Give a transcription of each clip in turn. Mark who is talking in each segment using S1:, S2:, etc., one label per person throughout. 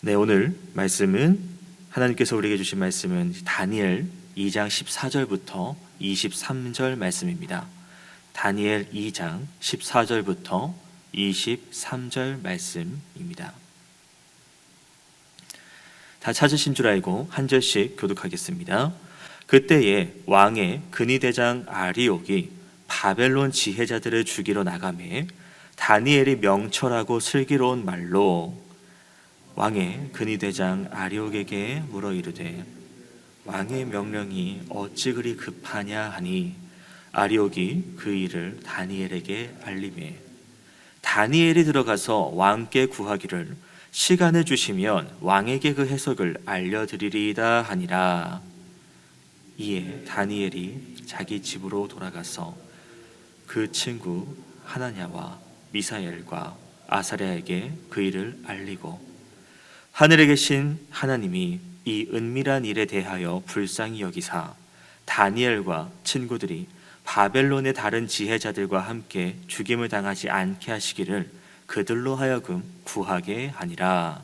S1: 네, 오늘 말씀은 하나님께서 우리에게 주신 말씀은 다니엘 2장 14절부터 23절 말씀입니다. 다니엘 2장 14절부터 23절 말씀입니다. 다 찾으신 줄 알고 한 절씩 교독하겠습니다. 그때에 왕의 근위대장 아리옥이 바벨론 지혜자들을 죽이러 나가매 다니엘이 명철하고 슬기로운 말로 왕의 근위대장 아리옥에게 물어 이르되 왕의 명령이 어찌 그리 급하냐 하니 아리옥이 그 일을 다니엘에게 알림해 다니엘이 들어가서 왕께 구하기를 시간을 주시면 왕에게 그 해석을 알려드리리이다 하니라. 이에 다니엘이 자기 집으로 돌아가서 그 친구 하나냐와 미사엘과 아사랴에게 그 일을 알리고 하늘에 계신 하나님이 이 은밀한 일에 대하여 불쌍히 여기사 다니엘과 친구들이 바벨론의 다른 지혜자들과 함께 죽임을 당하지 않게 하시기를 그들로 하여금 구하게 하니라.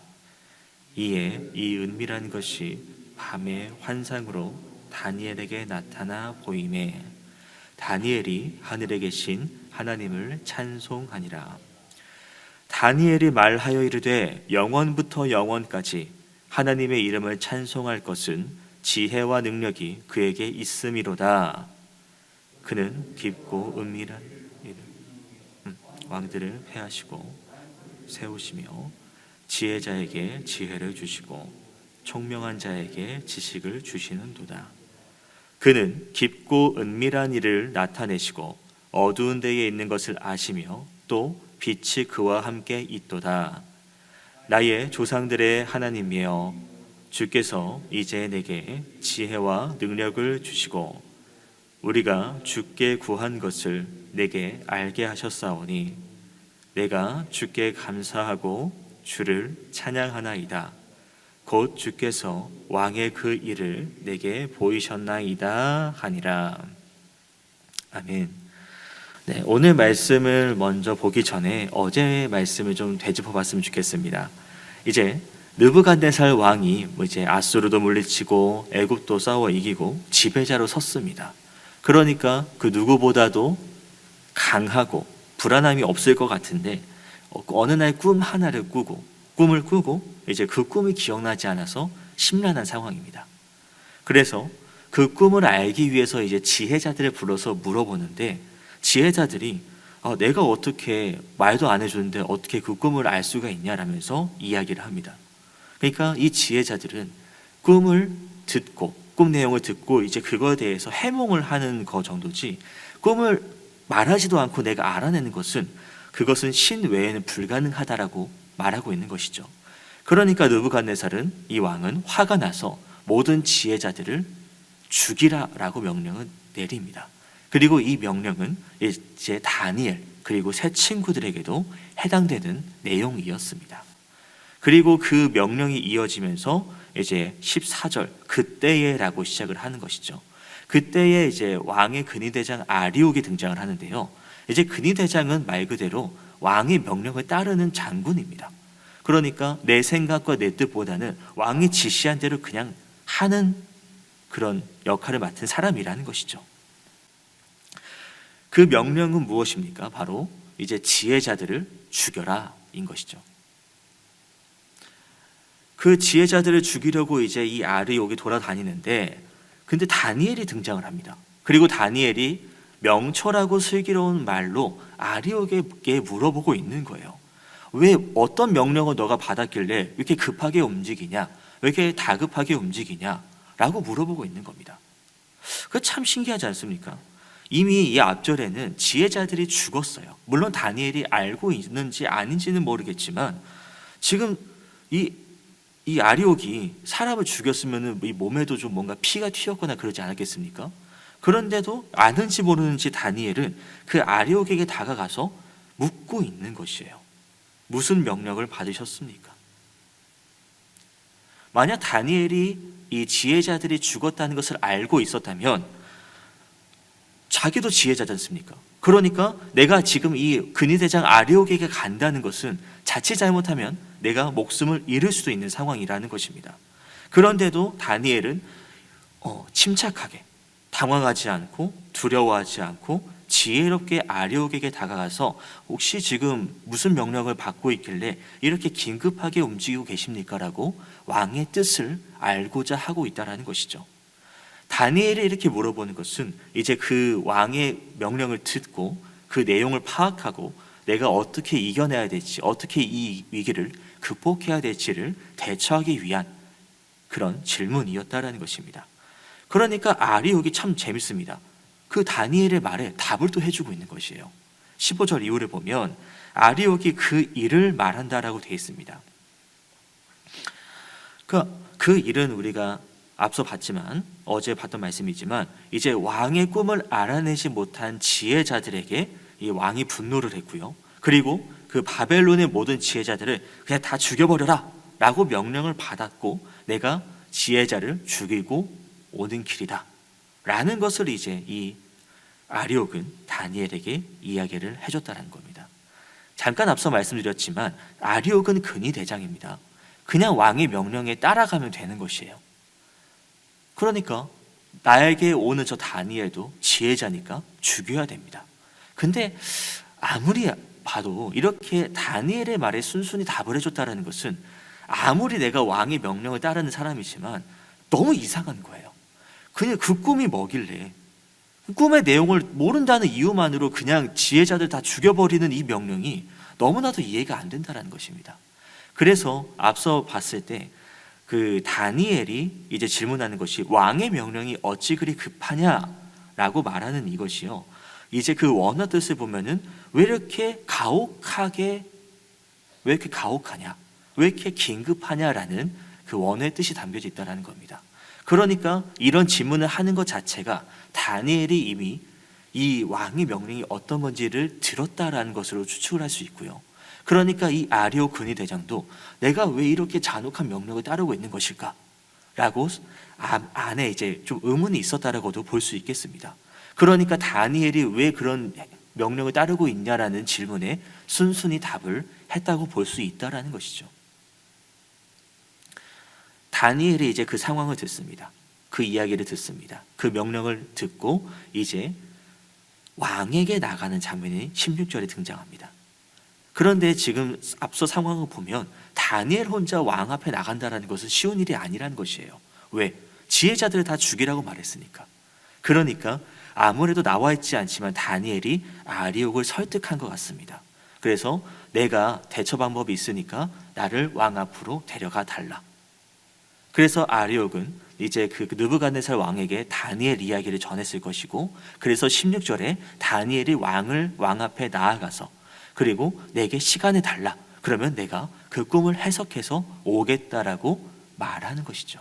S1: 이에 이 은밀한 것이 밤의 환상으로 다니엘에게 나타나 보임에 다니엘이 하늘에 계신 하나님을 찬송하니라. 다니엘이 말하여 이르되 영원부터 영원까지 하나님의 이름을 찬송할 것은 지혜와 능력이 그에게 있음이로다. 그는 깊고 은밀한 음, 왕들을 패하시고 세우시며 지혜자에게 지혜를 주시고 총명한 자에게 지식을 주시는도다. 그는 깊고 은밀한 일을 나타내시고 어두운 데에 있는 것을 아시며 또 빛이 그와 함께 있도다. 나의 조상들의 하나님이여 주께서 이제 내게 지혜와 능력을 주시고 우리가 주께 구한 것을 내게 알게 하셨사오니 내가 주께 감사하고 주를 찬양하나이다. 곧 주께서 왕의 그 일을 내게 보이셨나이다 하니라. 아멘. 네, 오늘 말씀을 먼저 보기 전에 어제의 말씀을 좀 되짚어 봤으면 좋겠습니다. 이제 느부갓네살 왕이 뭐 이제 아수르도 물리치고 애굽도 싸워 이기고 지배자로 섰습니다. 그러니까 그 누구보다도 강하고 불안함이 없을 것 같은데 어, 어느 날 꿈 하나를 꾸고 꿈을 꾸고 이제 그 꿈이 기억나지 않아서 심란한 상황입니다. 그래서 그 꿈을 알기 위해서 이제 지혜자들을 불러서 물어보는데 지혜자들이 어, 내가 어떻게 말도 안 해주는데 어떻게 그 꿈을 알 수가 있냐라면서 이야기를 합니다. 그러니까 이 지혜자들은 꿈을 듣고 꿈 내용을 듣고 이제 그거에 대해서 해몽을 하는 거 정도지 꿈을 말하지도 않고 내가 알아내는 것은 그것은 신 외에는 불가능하다라고 말하고 있는 것이죠. 그러니까 느부갓네살은 이 왕은 화가 나서 모든 지혜자들을 죽이라라고 명령을 내립니다. 그리고 이 명령은 이제 다니엘 그리고 세 친구들에게도 해당되는 내용이었습니다. 그리고 그 명령이 이어지면서 이제 14절 그때에라고 시작을 하는 것이죠. 그때에 이제 왕의 근위대장 아리옥이 등장을 하는데요. 이제 근위대장은 말 그대로 왕의 명령을 따르는 장군입니다. 그러니까 내 생각과 내 뜻보다는 왕이 지시한 대로 그냥 하는 그런 역할을 맡은 사람이라는 것이죠. 그 명령은 무엇입니까? 바로 이제 지혜자들을 죽여라인 것이죠. 그 지혜자들을 죽이려고 이제 이 아르욕이 돌아다니는데 근데 다니엘이 등장을 합니다. 그리고 다니엘이 명철하고 슬기로운 말로 아리옥에게 물어보고 있는 거예요. 왜 어떤 명령을 너가 받았길래 왜 이렇게 급하게 움직이냐? 왜 이렇게 다급하게 움직이냐? 라고 물어보고 있는 겁니다. 그 참 신기하지 않습니까? 이미 이 앞절에는 지혜자들이 죽었어요. 물론 다니엘이 알고 있는지 아닌지는 모르겠지만 지금 이, 이 아리옥이 사람을 죽였으면 이 몸에도 좀 뭔가 피가 튀었거나 그러지 않았겠습니까? 그런데도 아는지 모르는지 다니엘은 그 아리옥에게 다가가서 묻고 있는 것이에요. 무슨 명령을 받으셨습니까? 만약 다니엘이 이 지혜자들이 죽었다는 것을 알고 있었다면 자기도 지혜자지 않습니까? 그러니까 내가 지금 이 근위대장 아리옥에게 간다는 것은 자칫 잘못하면 내가 목숨을 잃을 수도 있는 상황이라는 것입니다. 그런데도 다니엘은 어, 침착하게 당황하지 않고 두려워하지 않고 지혜롭게 아리옥에게 다가가서 혹시 지금 무슨 명령을 받고 있길래 이렇게 긴급하게 움직이고 계십니까 라고 왕의 뜻을 알고자 하고 있다라는 것이죠. 다니엘이 이렇게 물어보는 것은 이제 그 왕의 명령을 듣고 그 내용을 파악하고 내가 어떻게 이겨내야 될지, 어떻게 이 위기를 극복해야 될지를 대처하기 위한 그런 질문이었다라는 것입니다. 그러니까 아리옥이 참 재밌습니다. 그 다니엘의 말에 답을 또 해주고 있는 것이에요. 15절 이후를 보면 아리옥이 그 일을 말한다라고 되어 있습니다. 그, 그 일은 우리가 앞서 봤지만 어제 봤던 말씀이지만 이제 왕의 꿈을 알아내지 못한 지혜자들에게 이 왕이 분노를 했고요. 그리고 그 바벨론의 모든 지혜자들을 그냥 다 죽여버려라 라고 명령을 받았고 내가 지혜자를 죽이고 오는 길이다 라는 것을 이제 이 아리옥은 다니엘에게 이야기를 해줬다는 겁니다. 잠깐 앞서 말씀드렸지만 아리옥은 근위 대장입니다. 그냥 왕의 명령에 따라가면 되는 것이에요. 그러니까 나에게 오는 저 다니엘도 지혜자니까 죽여야 됩니다. 근데 아무리 봐도 이렇게 다니엘의 말에 순순히 답을 해줬다는 것은 아무리 내가 왕의 명령을 따르는 사람이지만 너무 이상한 거예요. 그냥 그 꿈이 뭐길래 꿈의 내용을 모른다는 이유만으로 그냥 지혜자들 다 죽여버리는 이 명령이 너무나도 이해가 안 된다는 것입니다. 그래서 앞서 봤을 때 그 다니엘이 이제 질문하는 것이 왕의 명령이 어찌 그리 급하냐라고 말하는 이것이요. 이제 그 원어 뜻을 보면은 왜 이렇게 가혹하게 왜 이렇게 가혹하냐? 왜 이렇게 긴급하냐라는 그 원어의 뜻이 담겨져 있다는 겁니다. 그러니까 이런 질문을 하는 것 자체가 다니엘이 이미 이 왕의 명령이 어떤 건지를 들었다라는 것으로 추측을 할 수 있고요. 그러니까 이 아리오 근위 대장도 내가 왜 이렇게 잔혹한 명령을 따르고 있는 것일까? 라고 안에 이제 좀 의문이 있었다라고도 볼 수 있겠습니다. 그러니까 다니엘이 왜 그런 명령을 따르고 있냐라는 질문에 순순히 답을 했다고 볼 수 있다라는 것이죠. 다니엘이 이제 그 상황을 듣습니다. 그 이야기를 듣습니다. 그 명령을 듣고 이제 왕에게 나가는 장면이 16절에 등장합니다. 그런데 지금 앞서 상황을 보면 다니엘 혼자 왕 앞에 나간다라는 것은 쉬운 일이 아니라는 것이에요. 왜? 지혜자들을 다 죽이라고 말했으니까. 그러니까 아무래도 나와 있지 않지만 다니엘이 아리옥을 설득한 것 같습니다. 그래서 내가 대처 방법이 있으니까 나를 왕 앞으로 데려가 달라. 그래서 아리옥은 이제 그 느부갓네살 왕에게 다니엘 이야기를 전했을 것이고 그래서 16절에 다니엘이 왕을 왕 앞에 나아가서 그리고 내게 시간을 달라. 그러면 내가 그 꿈을 해석해서 오겠다라고 말하는 것이죠.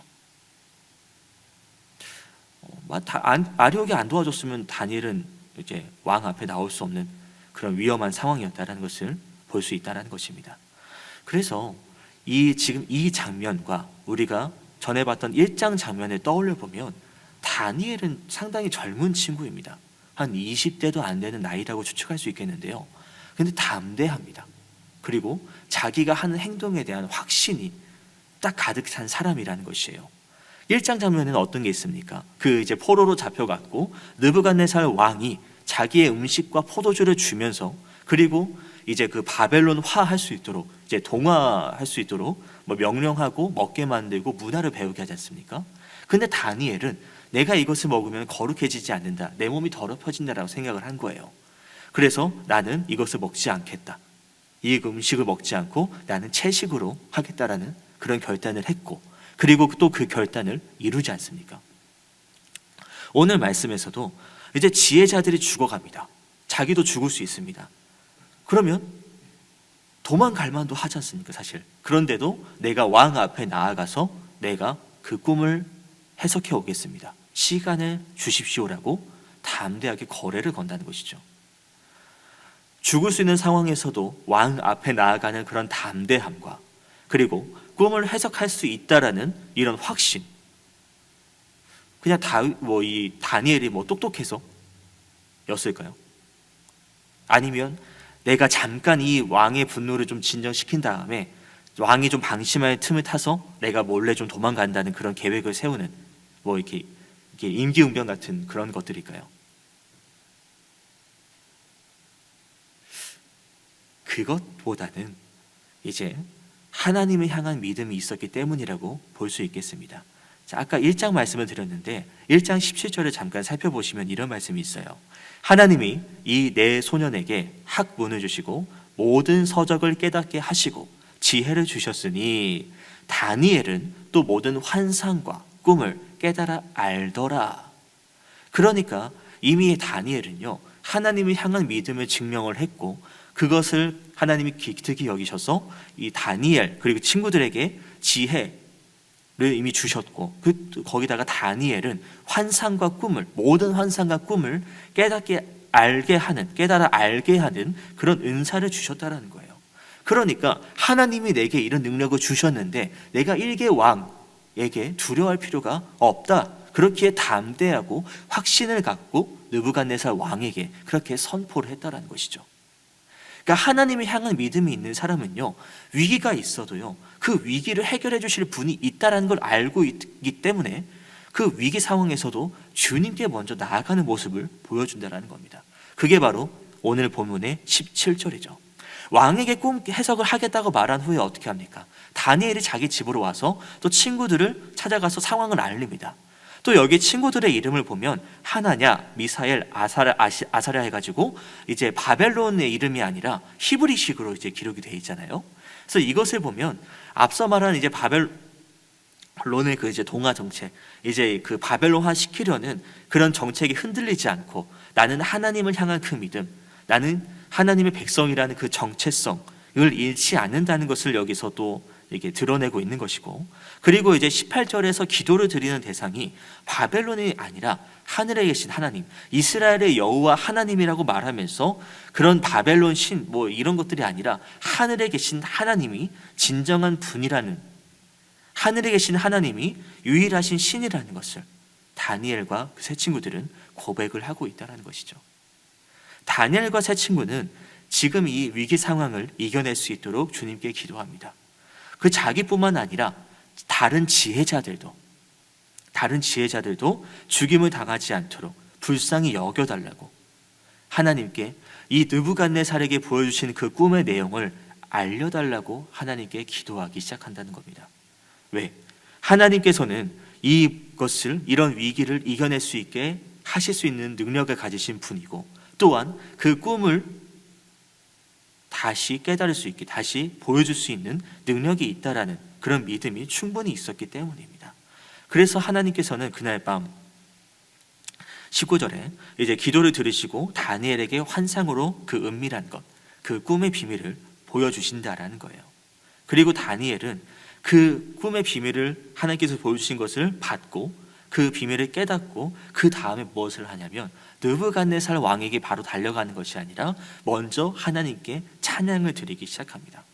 S1: 어, 아리옥이 안 도와줬으면 다니엘은 이제 왕 앞에 나올 수 없는 그런 위험한 상황이었다라는 것을 볼 수 있다라는 것입니다. 그래서 이 지금 이 장면과 우리가 전에 봤던 1장 장면을 떠올려 보면 다니엘은 상당히 젊은 친구입니다. 한 20대도 안 되는 나이라고 추측할 수 있겠는데요. 근데 담대합니다. 그리고 자기가 하는 행동에 대한 확신이 딱 가득 찬 사람이라는 것이에요. 1장 장면에는 어떤 게 있습니까? 그 이제 포로로 잡혀갔고 느부갓네살 왕이 자기의 음식과 포도주를 주면서 그리고 이제 그 바벨론화 할 수 있도록 이제 동화할 수 있도록 뭐 명령하고 먹게 만들고 문화를 배우게 하지 않습니까? 근데 다니엘은 내가 이것을 먹으면 거룩해지지 않는다. 내 몸이 더럽혀진다라고 생각을 한 거예요. 그래서 나는 이것을 먹지 않겠다. 이 음식을 먹지 않고 나는 채식으로 하겠다라는 그런 결단을 했고 그리고 또 그 결단을 이루지 않습니까? 오늘 말씀에서도 이제 지혜자들이 죽어갑니다. 자기도 죽을 수 있습니다. 그러면 도망갈 만도 하지 않습니까, 사실. 그런데도 내가 왕 앞에 나아가서 내가 그 꿈을 해석해 오겠습니다. 시간을 주십시오라고 담대하게 거래를 건다는 것이죠. 죽을 수 있는 상황에서도 왕 앞에 나아가는 그런 담대함과 그리고 꿈을 해석할 수 있다라는 이런 확신. 그냥 다 뭐 이 다니엘이 뭐 똑똑해서 였을까요? 아니면 내가 잠깐 이 왕의 분노를 좀 진정시킨 다음에 왕이 좀 방심할 틈을 타서 내가 몰래 좀 도망간다는 그런 계획을 세우는 뭐 이렇게, 이렇게 임기응변 같은 그런 것들일까요? 그것보다는 이제 하나님을 향한 믿음이 있었기 때문이라고 볼 수 있겠습니다. 자, 아까 1장 말씀을 드렸는데 1장 17절을 잠깐 살펴보시면 이런 말씀이 있어요. 하나님이 이네 소년에게 학문을 주시고 모든 서적을 깨닫게 하시고 지혜를 주셨으니 다니엘은 또 모든 환상과 꿈을 깨달아 알더라. 그러니까 이미 다니엘은요 하나님을 향한 믿음을 증명을 했고 그것을 하나님이 기특히 여기셔서 이 다니엘 그리고 친구들에게 지혜를 이미 주셨고 그 거기다가 다니엘은 환상과 꿈을 모든 환상과 꿈을 깨닫게 알게 하는 깨달아 알게 하는 그런 은사를 주셨다라는 거예요. 그러니까 하나님이 내게 이런 능력을 주셨는데 내가 일개 왕에게 두려워할 필요가 없다. 그렇기에 담대하고 확신을 갖고 느부갓네살 왕에게 그렇게 선포를 했다라는 것이죠. 그러니까 하나님을 향한 믿음이 있는 사람은요 위기가 있어도요 그 위기를 해결해 주실 분이 있다라는 걸 알고 있기 때문에 그 위기 상황에서도 주님께 먼저 나아가는 모습을 보여준다라는 겁니다. 그게 바로 오늘 본문의 17절이죠. 왕에게 꿈 해석을 하겠다고 말한 후에 어떻게 합니까? 다니엘이 자기 집으로 와서 또 친구들을 찾아가서 상황을 알립니다. 또 여기 친구들의 이름을 보면 하나냐, 미사엘, 아사랴, 아시, 아사랴 해가지고 이제 바벨론의 이름이 아니라 히브리식으로 이제 기록이 돼 있잖아요. 그래서 이것을 보면 앞서 말한 이제 바벨 론의 그 이제 동화 정책, 이제 그 바벨론화 시키려는 그런 정책이 흔들리지 않고 나는 하나님을 향한 그 믿음, 나는 하나님의 백성이라는 그 정체성을 잃지 않는다는 것을 여기서 또 이게 드러내고 있는 것이고 그리고 이제 18절에서 기도를 드리는 대상이 바벨론이 아니라 하늘에 계신 하나님, 이스라엘의 여호와 하나님이라고 말하면서 그런 바벨론 신 뭐 이런 것들이 아니라 하늘에 계신 하나님이 진정한 분이라는 하늘에 계신 하나님이 유일하신 신이라는 것을 다니엘과 그 세 친구들은 고백을 하고 있다는 것이죠. 다니엘과 세 친구는 지금 이 위기 상황을 이겨낼 수 있도록 주님께 기도합니다. 그 자기뿐만 아니라 다른 지혜자들도 다른 지혜자들도 죽임을 당하지 않도록 불쌍히 여겨달라고 하나님께 이 느부갓네살에게 보여주신 그 꿈의 내용을 알려달라고 하나님께 기도하기 시작한다는 겁니다. 왜? 하나님께서는 이것을 이런 위기를 이겨낼 수 있게 하실 수 있는 능력을 가지신 분이고 또한 그 꿈을 다시 깨달을 수 있게 다시 보여줄 수 있는 능력이 있다라는 그런 믿음이 충분히 있었기 때문입니다. 그래서 하나님께서는 그날 밤 19절에 이제 기도를 들으시고 다니엘에게 환상으로 그 은밀한 것, 그 꿈의 비밀을 보여주신다라는 거예요. 그리고 다니엘은 그 꿈의 비밀을 하나님께서 보여주신 것을 받고 그 비밀을 깨닫고 그 다음에 무엇을 하냐면 느부갓네살 왕에게 바로 달려가는 것이 아니라 먼저 하나님께 찬양을 드리기 시작합니다.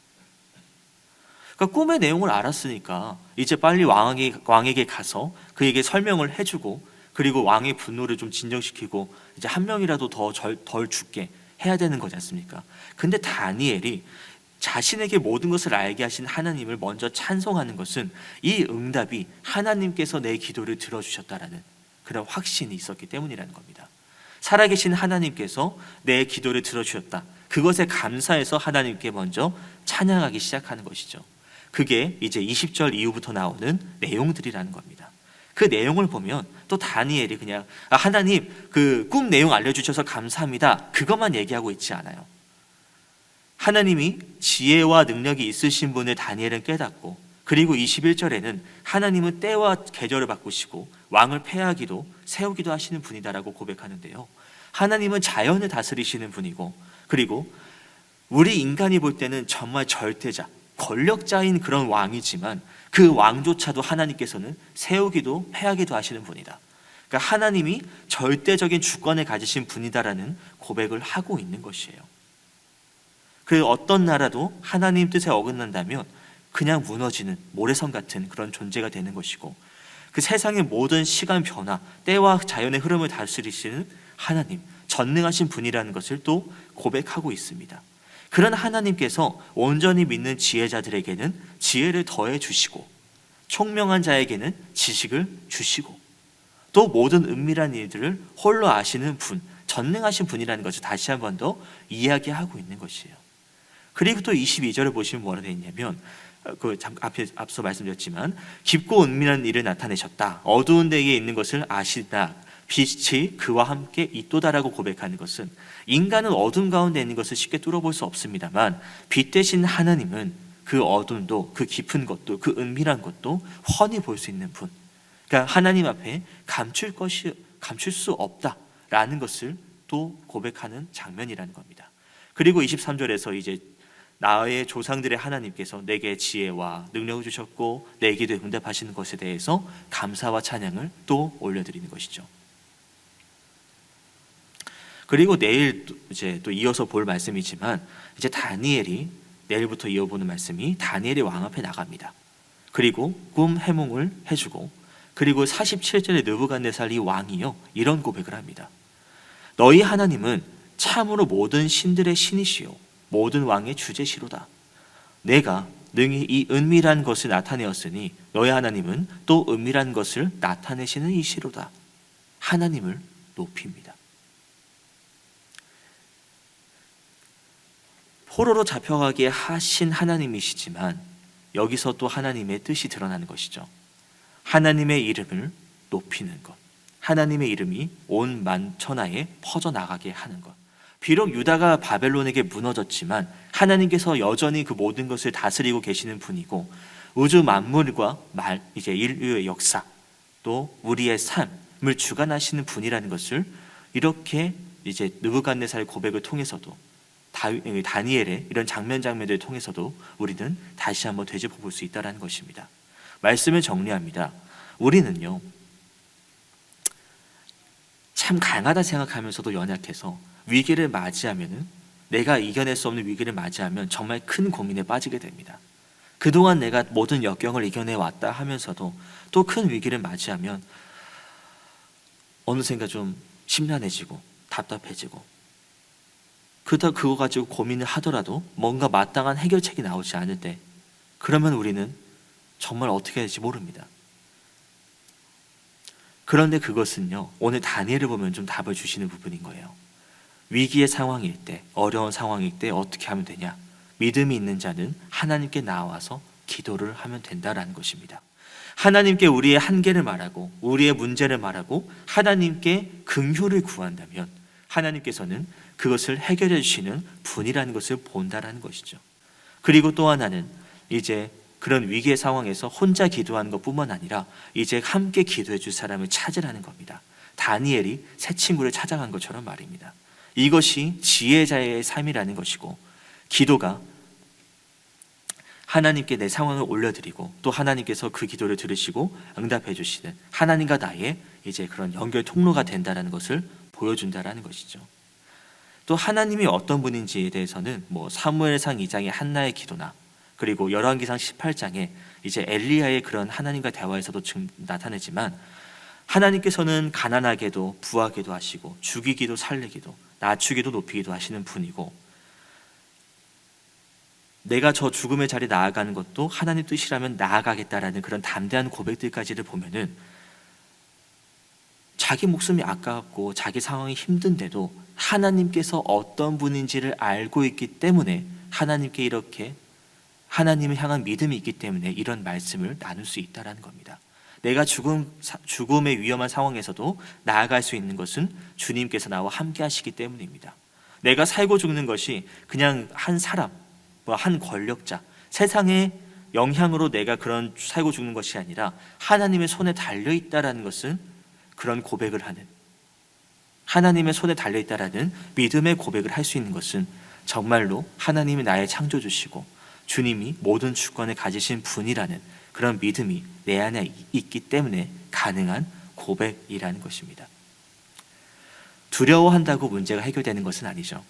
S1: 그러니까 꿈의 내용을 알았으니까 이제 빨리 왕에게, 왕에게 가서 그에게 설명을 해주고 그리고 왕의 분노를 좀 진정시키고 이제 한 명이라도 더 덜 죽게 해야 되는 거지 않습니까? 근데 다니엘이 자신에게 모든 것을 알게 하신 하나님을 먼저 찬송하는 것은 이 응답이 하나님께서 내 기도를 들어주셨다라는 그런 확신이 있었기 때문이라는 겁니다. 살아계신 하나님께서 내 기도를 들어주셨다. 그것에 감사해서 하나님께 먼저 찬양하기 시작하는 것이죠. 그게 이제 20절 이후부터 나오는 내용들이라는 겁니다. 그 내용을 보면 또 다니엘이 그냥 아, 하나님 그 꿈 내용 알려주셔서 감사합니다. 그것만 얘기하고 있지 않아요. 하나님이 지혜와 능력이 있으신 분을 다니엘은 깨닫고 그리고 21절에는 하나님은 때와 계절을 바꾸시고 왕을 폐하기도 세우기도 하시는 분이다라고 고백하는데요. 하나님은 자연을 다스리시는 분이고 그리고 우리 인간이 볼 때는 정말 절대자, 권력자인 그런 왕이지만 그 왕조차도 하나님께서는 세우기도 폐하기도 하시는 분이다. 그러니까 하나님이 절대적인 주권을 가지신 분이다라는 고백을 하고 있는 것이에요. 그 어떤 나라도 하나님 뜻에 어긋난다면 그냥 무너지는 모래성 같은 그런 존재가 되는 것이고 그 세상의 모든 시간 변화, 때와 자연의 흐름을 다스리시는 하나님, 전능하신 분이라는 것을 또 고백하고 있습니다. 그런 하나님께서 온전히 믿는 지혜자들에게는 지혜를 더해 주시고 총명한 자에게는 지식을 주시고 또 모든 은밀한 일들을 홀로 아시는 분, 전능하신 분이라는 것을 다시 한 번 더 이야기하고 있는 것이에요. 그리고 또 22절을 보시면 뭐라 되어 있냐면 어, 그 잠- 앞에 앞서 말씀드렸지만 깊고 은밀한 일을 나타내셨다. 어두운 데에 있는 것을 아시다. 빛이 그와 함께 있도다라고 고백하는 것은 인간은 어둠 가운데 있는 것을 쉽게 뚫어볼 수 없습니다만 빛 대신 하나님은 그 어둠도 그 깊은 것도 그 은밀한 것도 훤히 볼 수 있는 분. 그러니까 하나님 앞에 감출 것이 감출 수 없다라는 것을 또 고백하는 장면이라는 겁니다. 그리고 23절에서 이제 나의 조상들의 하나님께서 내게 지혜와 능력을 주셨고 내 기도에 응답하시는 것에 대해서 감사와 찬양을 또 올려드리는 것이죠. 그리고 내일 또 이제 또 이어서 볼 말씀이지만 이제 다니엘이 내일부터 이어보는 말씀이 다니엘이 왕 앞에 나갑니다. 그리고 꿈 해몽을 해주고 그리고 47절에 느부갓네살이 왕이요 이런 고백을 합니다. 너희 하나님은 참으로 모든 신들의 신이시요 모든 왕의 주제시로다. 내가 능히 이 은밀한 것을 나타내었으니 너희 하나님은 또 은밀한 것을 나타내시는 이시로다. 하나님을 높입니다. 포로로 잡혀가게 하신 하나님이시지만 여기서 또 하나님의 뜻이 드러나는 것이죠. 하나님의 이름을 높이는 것. 하나님의 이름이 온 만천하에 퍼져 나가게 하는 것. 비록 유다가 바벨론에게 무너졌지만 하나님께서 여전히 그 모든 것을 다스리고 계시는 분이고 우주 만물과 말 이제 인류의 역사 또 우리의 삶을 주관하시는 분이라는 것을 이렇게 이제 느부갓네살 고백을 통해서도 다윗- 다니엘의 이런 장면 장면들을 통해서도 우리는 다시 한번 되짚어 볼 수 있다라는 것입니다. 말씀을 정리합니다. 우리는요 참 강하다 생각하면서도 연약해서 위기를 맞이하면은 내가 이겨낼 수 없는 위기를 맞이하면 정말 큰 고민에 빠지게 됩니다. 그동안 내가 모든 역경을 이겨내 왔다 하면서도 또 큰 위기를 맞이하면 어느샌가 좀 심란해지고 답답해지고 그다 그거 가지고 고민을 하더라도 뭔가 마땅한 해결책이 나오지 않을 때 그러면 우리는 정말 어떻게 해야 될지 모릅니다. 그런데 그것은요 오늘 다니엘을 보면 좀 답을 주시는 부분인 거예요. 위기의 상황일 때 어려운 상황일 때 어떻게 하면 되냐? 믿음이 있는 자는 하나님께 나와서 기도를 하면 된다라는 것입니다. 하나님께 우리의 한계를 말하고 우리의 문제를 말하고 하나님께 긍휼을 구한다면 하나님께서는 그것을 해결해 주시는 분이라는 것을 본다라는 것이죠. 그리고 또 하나는 이제 그런 위기의 상황에서 혼자 기도하는 것뿐만 아니라 이제 함께 기도해 줄 사람을 찾으라는 겁니다. 다니엘이 새 친구를 찾아간 것처럼 말입니다. 이것이 지혜자의 삶이라는 것이고 기도가 하나님께 내 상황을 올려드리고 또 하나님께서 그 기도를 들으시고 응답해 주시는 하나님과 나의 이제 그런 연결 통로가 된다라는 것을 보여준다라는 것이죠. 또 하나님이 어떤 분인지에 대해서는 뭐 사무엘상 2장의 한나의 기도나 그리고 열왕기상 18장에 이제 엘리야의 그런 하나님과 대화에서도 지금 나타내지만 하나님께서는 가난하게도 부하게도 하시고 죽이기도 살리기도 낮추기도 높이기도 하시는 분이고 내가 저 죽음의 자리 나아가는 것도 하나님 뜻이라면 나아가겠다라는 그런 담대한 고백들까지를 보면은 자기 목숨이 아깝고 자기 상황이 힘든데도 하나님께서 어떤 분인지를 알고 있기 때문에 하나님께 이렇게 하나님을 향한 믿음이 있기 때문에 이런 말씀을 나눌 수 있다라는 겁니다. 내가 죽음 사- 죽음의 위험한 상황에서도 나아갈 수 있는 것은 주님께서 나와 함께 하시기 때문입니다. 내가 살고 죽는 것이 그냥 한 사람, 뭐 한 권력자, 세상의 영향으로 내가 그런 살고 죽는 것이 아니라 하나님의 손에 달려 있다라는 것은 그런 고백을 하는 하나님의 손에 달려 있다라는 믿음의 고백을 할 수 있는 것은 정말로 하나님이 나의 창조주시고 주님이 모든 주권을 가지신 분이라는 그런 믿음이 내 안에 있기 때문에 가능한 고백이라는 것입니다. 두려워한다고 문제가 해결되는 것은 아니죠.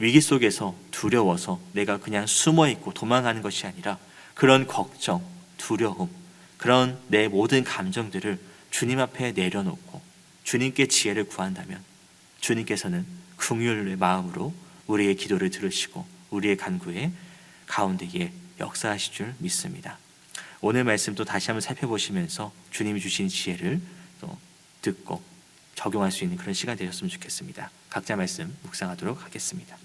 S1: 위기 속에서 두려워서 내가 그냥 숨어 있고 도망가는 것이 아니라 그런 걱정, 두려움, 그런 내 모든 감정들을 주님 앞에 내려놓고 주님께 지혜를 구한다면 주님께서는 긍휼의 마음으로 우리의 기도를 들으시고 우리의 간구에 가운데에 역사하실 줄 믿습니다. 오늘 말씀도 다시 한번 살펴보시면서 주님이 주신 지혜를 또 듣고 적용할 수 있는 그런 시간 되셨으면 좋겠습니다. 각자 말씀 묵상하도록 하겠습니다.